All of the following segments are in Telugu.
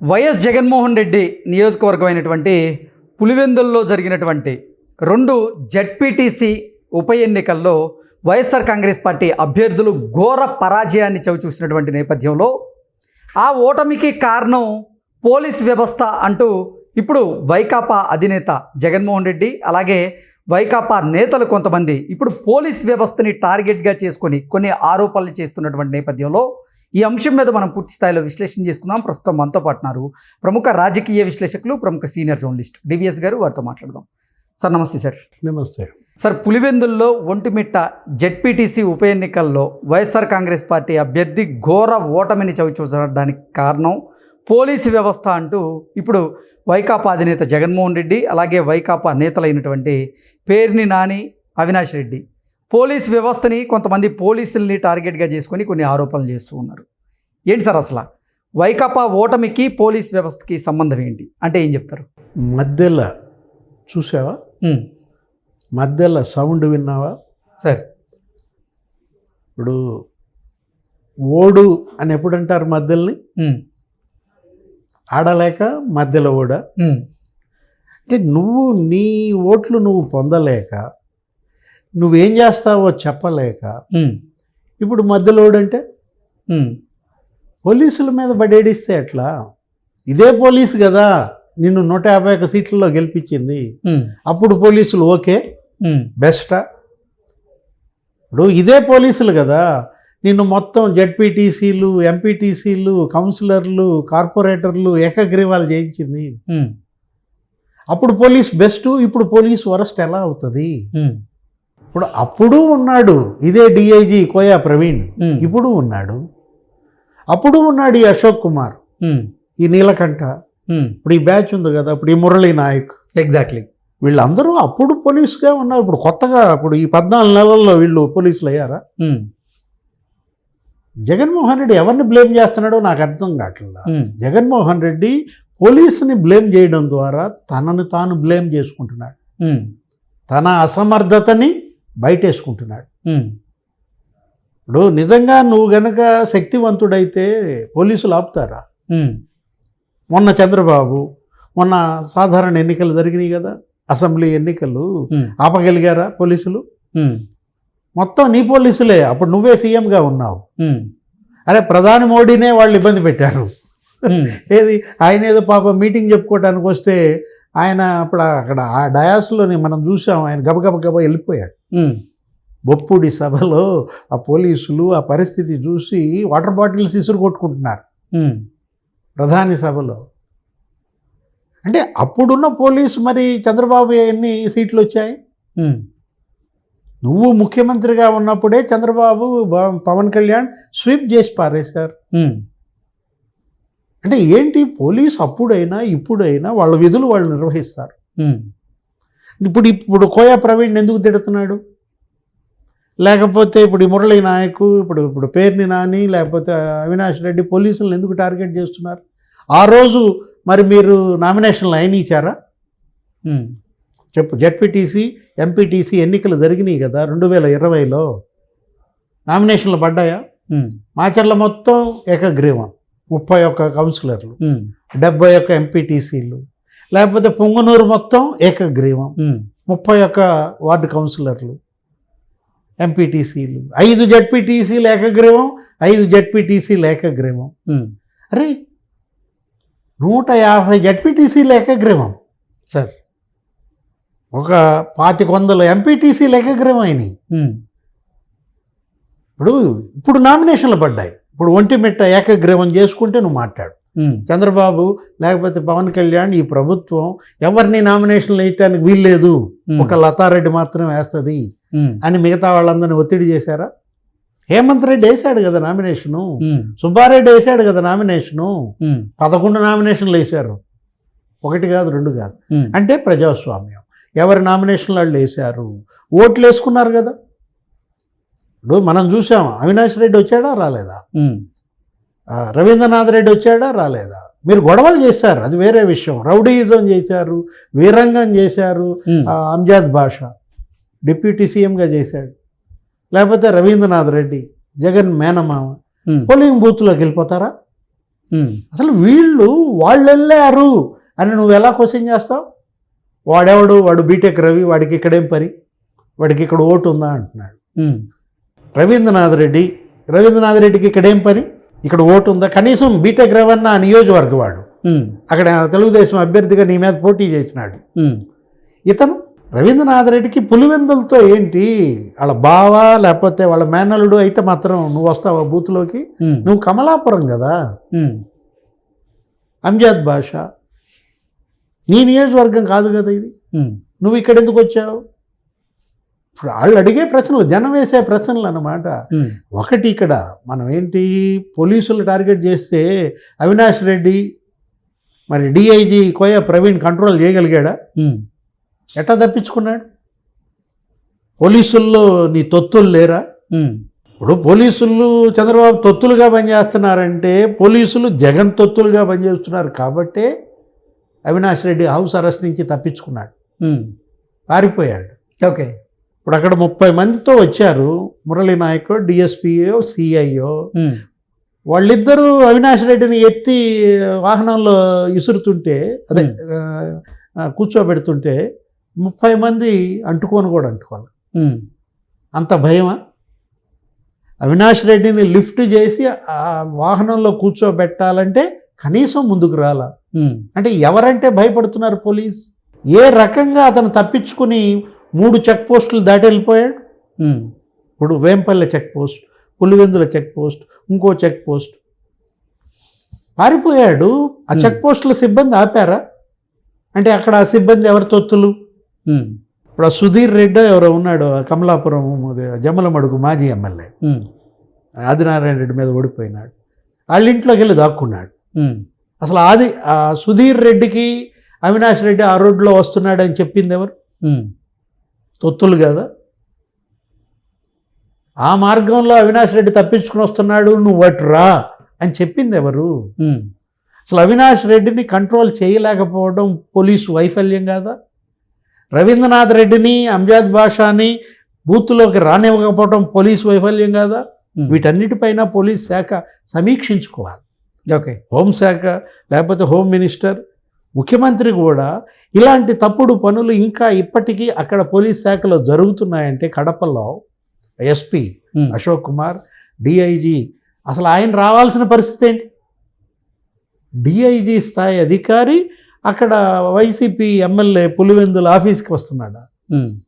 వైఎస్ జగన్మోహన్ రెడ్డి నియోజకవర్గం అయినటువంటి పులివెందుల్లో జరిగినటువంటి రెండు జడ్పీటీసీ ఉప ఎన్నికల్లో వైఎస్ఆర్ కాంగ్రెస్ పార్టీ అభ్యర్థులు ఘోర పరాజయాన్ని చవిచూసినటువంటి నేపథ్యంలో ఆ ఓటమికి కారణం పోలీస్ వ్యవస్థ అంటూ ఇప్పుడు వైకాపా అధినేత జగన్మోహన్ రెడ్డి అలాగే వైకాపా నేతలు కొంతమంది ఇప్పుడు పోలీస్ వ్యవస్థని టార్గెట్గా చేసుకొని కొన్ని ఆరోపణలు చేస్తున్నటువంటి నేపథ్యంలో ఈ అంశం మీద మనం పూర్తి స్థాయిలో విశ్లేషణ చేసుకుందాం. ప్రస్తుతం మనతో పాటున్నారు ప్రముఖ రాజకీయ విశ్లేషకులు ప్రముఖ సీనియర్ జర్నలిస్ట్ డివిఎస్ గారు. వారితో మాట్లాడదాం. సార్ నమస్తే సార్. నమస్తే. సార్ పులివెందుల్లో ఒంటిమిట్ట జెడ్పీటీసీ ఉప ఎన్నికల్లో వైఎస్ఆర్ కాంగ్రెస్ పార్టీ అభ్యర్థి ఘోర ఓటమిని చవిచూచడానికి కారణం పోలీసు వ్యవస్థ అంటూ ఇప్పుడు వైకాపా అధినేత జగన్మోహన్ రెడ్డి అలాగే వైకాపా నేతలైనటువంటి పేర్ని నాని అవినాష్ రెడ్డి. పోలీస్ వ్యవస్థని కొంతమంది పోలీసుల్ని టార్గెట్గా చేసుకొని కొన్ని ఆరోపణలు చేస్తూ ఉన్నారు. ఏంటి సార్ అసలు? వైకాపా ఓటమికి పోలీస్ వ్యవస్థకి సంబంధం ఏంటి? అంటే ఏం చెప్తారు? మధ్యలో చూసావా? మధ్యలో సౌండ్ విన్నావా? సరే. ఇప్పుడు ఓడు అని ఎప్పుడు అంటారు మధ్యల్ని ఆడలేక మధ్యలో ఓడ? అంటే నువ్వు నీ ఓట్లు నువ్వు పొందలేక నువ్వేం చేస్తావో చెప్పలేక ఇప్పుడు మధ్యలో ఓడంటే? ఉమ్, పోలీసుల మీద బడేడిస్తే ఎట్లా? ఇదే పోలీసు కదా నిన్ను నూట యాభై ఒక్క సీట్లలో గెలిపించింది. అప్పుడు పోలీసులు ఓకే బెస్టా. ఇప్పుడు ఇదే పోలీసులు కదా నిన్ను మొత్తం జెడ్పీటీసీలు ఎంపీటీసీలు కౌన్సిలర్లు కార్పొరేటర్లు ఏకగ్రీవాలు చేయించింది. అప్పుడు పోలీస్ బెస్ట్ ఇప్పుడు పోలీస్ వరస్ట్ ఎలా అవుతుంది? ఇప్పుడు అప్పుడు ఉన్నాడు. ఇదే డిఐజీ కోయా ప్రవీణ్. ఇప్పుడు ఉన్నాడు. అప్పుడు ఉన్నాడు ఈ అశోక్ కుమార్. ఈ నీలకంఠ. ఇప్పుడు ఈ బ్యాచ్ ఉంది కదా ఇప్పుడు ఈ మురళీ నాయక్. ఎగ్జాక్ట్లీ వీళ్ళందరూ అప్పుడు పోలీసుగా ఉన్నారు. ఇప్పుడు కొత్తగా ఇప్పుడు ఈ పద్నాలుగు నెలల్లో వీళ్ళు పోలీసులు అయ్యారా? జగన్మోహన్ రెడ్డి ఎవరిని బ్లేమ్ చేస్తున్నాడో నాకు అర్థం కావట్లేదు జగన్మోహన్ రెడ్డి పోలీసుని బ్లేమ్ చేయడం ద్వారా తనని తాను బ్లేమ్ చేసుకుంటున్నాడు. తన అసమర్థతని బయటేసుకుంటున్నాడు. ఇప్పుడు నిజంగా నువ్వు గనక శక్తివంతుడైతే పోలీసులు ఆపుతారా? మొన్న చంద్రబాబు మొన్న సాధారణ ఎన్నికలు జరిగినాయి కదా అసెంబ్లీ ఎన్నికలు ఆపగలిగారా పోలీసులు? మొత్తం నీ పోలీసులే అప్పుడు నువ్వే సీఎంగా ఉన్నావు. అరే ప్రధాని మోడీనే వాళ్ళు ఇబ్బంది పెట్టారు. ఏది ఆయన ఏదో పాప మీటింగ్ చెప్పుకోవడానికి వస్తే ఆయన అప్పుడు అక్కడ ఆ డయాస్లోని మనం చూసాం ఆయన గబగబ గబ వెళ్ళిపోయాడు. బొప్పుడి సభలో ఆ పోలీసులు ఆ పరిస్థితి చూసి వాటర్ బాటిల్స్ ఇసురు కొట్టుకుంటున్నారు. ప్రధాని సభలో. అంటే అప్పుడున్న పోలీసు మరి చంద్రబాబు ఎన్ని సీట్లు వచ్చాయి? నువ్వు ముఖ్యమంత్రిగా ఉన్నప్పుడే చంద్రబాబు పవన్ కళ్యాణ్ స్వీప్ చేసి పారేశారు. అంటే ఏంటి? పోలీసు అప్పుడైనా ఇప్పుడైనా వాళ్ళ విధులు వాళ్ళు నిర్వహిస్తారు. ఇప్పుడు ఇప్పుడు కోయా ప్రవీణ్ ఎందుకు తిడుతున్నాడు? లేకపోతే ఇప్పుడు ఈ మురళీ నాయకు ఇప్పుడు ఇప్పుడు పేర్ని నాని లేకపోతే అవినాష్ రెడ్డి పోలీసులను ఎందుకు టార్గెట్ చేస్తున్నారు? ఆ రోజు మరి మీరు నామినేషన్లు అయిన ఇచ్చారా? చెప్పు. జెడ్పీటీసీ ఎంపీటీసీ ఎన్నికలు జరిగినాయి కదా రెండు వేల ఇరవైలో. నామినేషన్లు పడ్డాయా? మాచర్ల మొత్తం ఏకగ్రీవం. ముప్పై ఒక్క కౌన్సిలర్లు డెబ్బై ఒక్క ఎంపీటీసీలు లేకపోతే పొంగనూరు మొత్తం ఏకగ్రీవం. ముప్పై ఒక్క వార్డు కౌన్సిలర్లు ఎంపీటీసీలు. ఐదు జడ్పీటీసీలు ఏకగ్రీవం ఐదు జడ్పీటీసీలు ఏకగ్రీవం. అరే నూట యాభై జడ్పీటీసీలు ఏకగ్రీవం. సార్. ఒక పాతిక వందల ఎంపీటీసీలు ఏకగ్రీవం అయినాయి. ఇప్పుడు ఇప్పుడు నామినేషన్లు పడ్డాయి. ఇప్పుడు ఒంటిమిట్ట ఏకగ్రీవం చేసుకుంటే నువ్వు మాట్లాడు. చంద్రబాబు లేకపోతే పవన్ కళ్యాణ్ ఈ ప్రభుత్వం ఎవరిని నామినేషన్లు వేయటానికి వీల్లేదు. ఒక లతారెడ్డి మాత్రం వేస్తుంది. అని మిగతా వాళ్ళందరినీ ఒత్తిడి చేశారా? హేమంత్ రెడ్డి వేశాడు కదా నామినేషను. సుబ్బారెడ్డి వేశాడు కదా నామినేషను. పదకొండు నామినేషన్లు వేశారు. ఒకటి కాదు రెండు కాదు. అంటే ప్రజాస్వామ్యం. ఎవరి నామినేషన్లు వాళ్ళు వేశారు? ఓట్లు వేసుకున్నారు కదా. ఇప్పుడు మనం చూసాం అవినాష్ రెడ్డి వచ్చాడా? రాలేదా? రవీంద్రనాథ్ రెడ్డి వచ్చాడా? రాలేదా? మీరు గొడవలు చేశారు. అది వేరే విషయం. రౌడీయిజం చేశారు. వీరంగం చేశారు. అంజాద్ భాష డిప్యూటీ సీఎంగా చేశాడు. లేకపోతే రవీంద్రనాథ్ రెడ్డి జగన్ మేనమామ పోలింగ్ బూత్లోకి వెళ్ళిపోతారా? అసలు వీళ్ళు వాళ్ళు వెళ్ళారు అని నువ్వు ఎలా క్వశ్చన్ చేస్తావు? వాడెవడు? వాడు బీటెక్ రవి వాడికి ఇక్కడేం పని? వాడికి ఇక్కడ ఓటు ఉందా? అంటున్నాడు. రవీంద్రనాథ్ రెడ్డి. రవీంద్రనాథ్ రెడ్డికి ఇక్కడేం పని? ఇక్కడ ఓటు ఉందా? కనీసం బీటెక్ రవన్న ఆ నియోజకవర్గ వాడు ఉమ్, అక్కడ తెలుగుదేశం అభ్యర్థిగా నీ మీద పోటీ చేసినాడు. ఇతను రవీంద్రనాథ్ రెడ్డికి పులివెందులతో ఏంటి? వాళ్ళ బావ లేకపోతే వాళ్ళ మేనల్లుడు అయితే మాత్రం నువ్వు వస్తావా బూత్లోకి? నువ్వు కమలాపురం కదా? అంజాద్ భాష నీ నియోజకవర్గం కాదు కదా ఇది? నువ్వు ఇక్కడ ఎందుకు వచ్చావు? ఇప్పుడు వాళ్ళు అడిగే ప్రశ్నలు జనం వేసే ప్రశ్నలు అన్నమాట. ఒకటి ఇక్కడ మనం ఏంటి పోలీసులు టార్గెట్ చేస్తే అవినాష్ రెడ్డి మరి డిఐజీ కోయ ప్రవీణ్ కంట్రోల్ చేయగలిగాడా? ఎట్లా తప్పించుకున్నాడు? పోలీసుల్లో నీ తొత్తులు లేరా? ఇప్పుడు పోలీసులు చంద్రబాబు తొత్తులుగా పనిచేస్తున్నారంటే పోలీసులు జగన్ తొత్తులుగా పనిచేస్తున్నారు కాబట్టే అవినాష్ రెడ్డి హౌస్ అరెస్ట్ నుంచి తప్పించుకున్నాడు. పారిపోయాడు. ఓకే. ఇప్పుడు అక్కడ ముప్పై మందితో వచ్చారు మురళీ నాయక్ డిఎస్పీఓ సిఐఓ వాళ్ళిద్దరూ అవినాష్ రెడ్డిని ఎత్తి వాహనంలో ఇసురుతుంటే అదే కూర్చోబెడుతుంటే ముప్పై మంది అంటుకొని కూడా అంటుకోవాలి. అంత భయమా? అవినాష్ రెడ్డిని లిఫ్ట్ చేసి ఆ వాహనంలో కూర్చోబెట్టాలంటే కనీసం ముందుకు రాలా. అంటే ఎవరంటే భయపడుతున్నారు పోలీస్? ఏ రకంగా అతను తప్పించుకుని మూడు చెక్ పోస్టులు దాటి వెళ్ళిపోయాడు? ఇప్పుడు Vempalle check post Pulivendula check post ఇంకో చెక్ పోస్ట్. పారిపోయాడు. ఆ. చెక్ పోస్టుల సిబ్బంది ఆపారా? అంటే అక్కడ ఆ సిబ్బంది ఎవరి తొత్తులు? ఇప్పుడు ఆ సుధీర్ రెడ్డి ఎవరో ఉన్నాడు ఆ కమలాపురం అది జమ్మలమడుగు మాజీ ఎమ్మెల్యే. ఆదినారాయణ రెడ్డి మీద ఓడిపోయినాడు. వాళ్ళ ఇంట్లోకి వెళ్ళి దాక్కున్నాడు. అసలు ఆది సుధీర్ రెడ్డికి అవినాష్ రెడ్డి ఆ రోడ్లో వస్తున్నాడని చెప్పింది ఎవరు? తొత్తులు కదా? ఆ మార్గంలో అవినాష్ రెడ్డి తప్పించుకుని వస్తున్నాడు నువ్వు అటు రా అని చెప్పింది ఎవరు? అసలు అవినాష్ రెడ్డిని కంట్రోల్ చేయలేకపోవడం పోలీసు వైఫల్యం కాదా? రవీంద్రనాథ్ రెడ్డిని అంజాద్ బాషాని బూత్లోకి రానివ్వకపోవడం పోలీసు వైఫల్యం కాదా? వీటన్నిటిపైన పోలీస్ శాఖ సమీక్షించుకోవాలి. ఓకే. హోంశాఖ లేకపోతే హోమ్ మినిస్టర్ ముఖ్యమంత్రి కూడా ఇలాంటి తప్పుడు పనులు ఇంకా ఇప్పటికీ అక్కడ పోలీస్ శాఖలో జరుగుతున్నాయంటే కడపలో ఎస్పీ అశోక్ కుమార్ డిఐజీ. అసలు ఆయన రావాల్సిన పరిస్థితి ఏంటి? డిఐజీ స్థాయి అధికారి అక్కడ వైసీపీ ఎమ్మెల్యే పులివెందుల ఆఫీస్కి వస్తున్నాడు?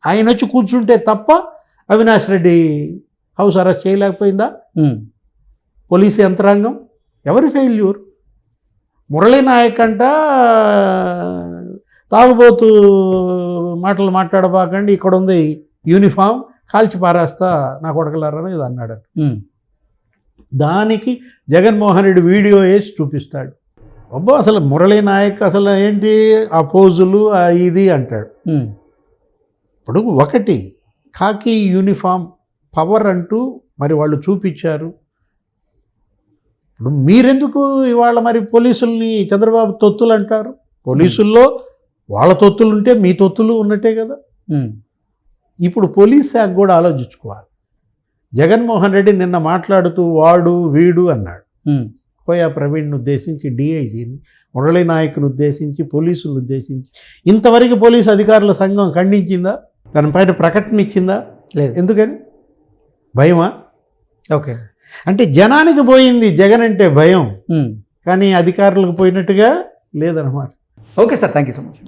ఆయన వచ్చి కూర్చుంటే తప్ప అవినాష్ రెడ్డి హౌస్ అరెస్ట్ చేయలేకపోయిందా? పోలీసు యంత్రాంగం? ఎవరి ఫెయిల్యూర్? మురళీ నాయక్ అంట తాగుబోతు మాటలు మాట్లాడబాకండి ఇక్కడ ఉంది యూనిఫామ్ కాల్చి పారేస్తా నా కొడకలారని ఇది అన్నాడు. దానికి జగన్మోహన్ రెడ్డి వీడియో వేసి చూపిస్తాడు. అబ్బో అసలు మురళీ నాయక్ అసలు ఏంటి ఆ పోజులు ఆ ఇది అంటాడు. ఇప్పుడు ఒకటి కాకి యూనిఫామ్ పవర్ అంటూ మరి వాళ్ళు చూపించారు. ఇప్పుడు మీరెందుకు ఇవాళ మరి పోలీసుల్ని చంద్రబాబు తొత్తులు అంటారు? పోలీసుల్లో వాళ్ళ తొత్తులు ఉంటే మీ తొత్తులు ఉన్నట్టే కదా. ఇప్పుడు పోలీస్ శాఖ కూడా ఆలోచించుకోవాలి. జగన్మోహన్ రెడ్డి నిన్న మాట్లాడుతూ వాడు వీడు అన్నాడు. కోయా ప్రవీణ్ను ఉద్దేశించి డిఐజీని మురళీ నాయక్ను ఉద్దేశించి పోలీసులను ఉద్దేశించి. ఇంతవరకు పోలీసు అధికారుల సంఘం ఖండించిందా? దానిపైన ప్రకటన ఇచ్చిందా? లేదు. ఎందుకని? భయమా? ఓకే. అంటే జనానికి పోయింది జగన్ అంటే భయం. కానీ అధికారులకు పోయినట్టుగా లేదనమాట okay sir thank you so much.